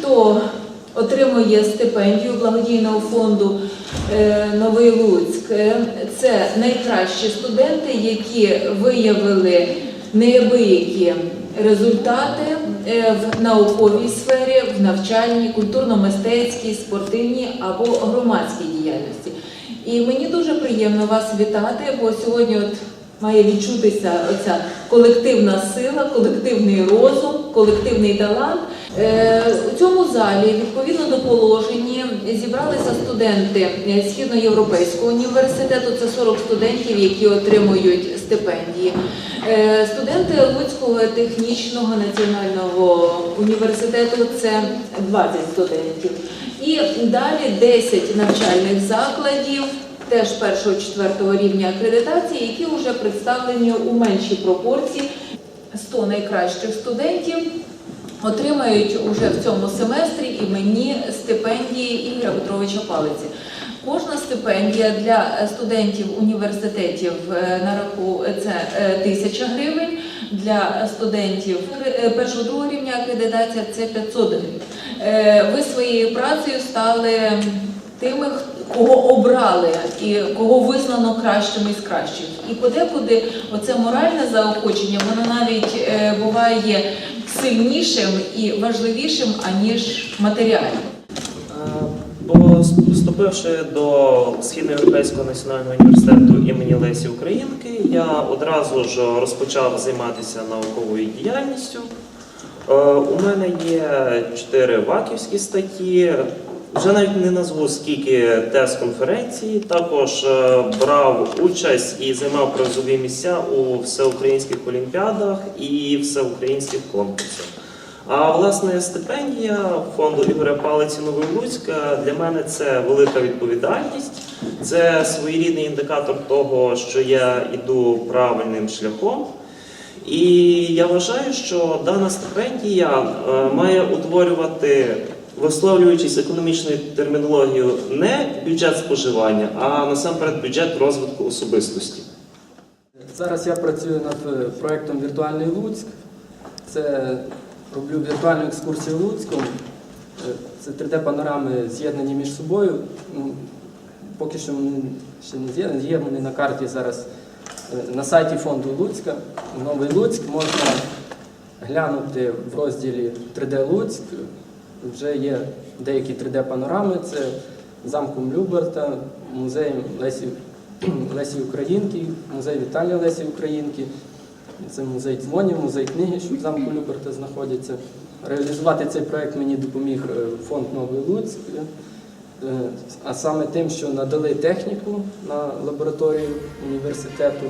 хто отримує стипендію благодійного фонду е, Новий Луцьк, е, це найкращі студенти, які виявили неабиякі результати е, в науковій сфері, в навчальній, культурно-мистецькій, спортивній або громадській діяльності. І мені дуже приємно вас вітати, бо сьогодні от має відчутися оця колективна сила, колективний розум, колективний талант. Е, У цьому залі, відповідно до положення, зібралися студенти Східноєвропейського університету. Це 40 студентів, які отримують стипендії. Е, Студенти Луцького технічного національного університету це 20 студентів. І далі 10 навчальних закладів, теж першого-четвертого рівня акредитації, які вже представлені у меншій пропорції. 100 найкращих студентів отримають уже в цьому семестрі іменні стипендії Ігоря Петровича Палиці. Кожна стипендія для студентів університетів е, на раху це е, тисяча гривень, для студентів е, першого другого рівня акредитація це 500 гривень. Е, Ви своєю працею стали тими, кого обрали і кого визнано кращими з кращих. І подекуди оце моральне заохочення, воно навіть е, буває сильнішим і важливішим, аніж матеріальне. Е, Бо вступивши до Східноєвропейського національного університету імені Лесі Українки, я одразу ж розпочав займатися науковою діяльністю. Е, У мене є чотири ваківські статті. Вже навіть не назву скільки тест-конференцій. Також е, брав участь і займав призові місця у всеукраїнських олімпіадах і всеукраїнських конкурсах. А власне стипендія фонду Ігоря Палиці Новий Луцьк е, для мене це велика відповідальність. Це своєрідний індикатор того, що я йду правильним шляхом. І я вважаю, що дана стипендія е, має утворювати, висловлюючись економічною термінологією, не бюджет споживання, а насамперед бюджет розвитку особистості. Зараз я працюю над е, проєктом Віртуальний Луцьк. Це роблю віртуальну екскурсію Луцьком. Е, Це 3D-панорами з'єднані між собою. Ну, Поки що вони ще не з'єднані, є вони на карті зараз е, на сайті фонду Луцька. Новий Луцьк можна глянути в розділі 3D Луцьк. Вже є деякі 3D-панорами. Це замком Люберта, музеєм Лесі Лесі Українки, музей Віталія Лесі Українки. Це музей дзвонів, музей книги, що в замку Люберта знаходяться. Реалізувати цей проект мені допоміг е, фонд Новий Луцьк, е, а саме тим, що надали техніку на лабораторію університету.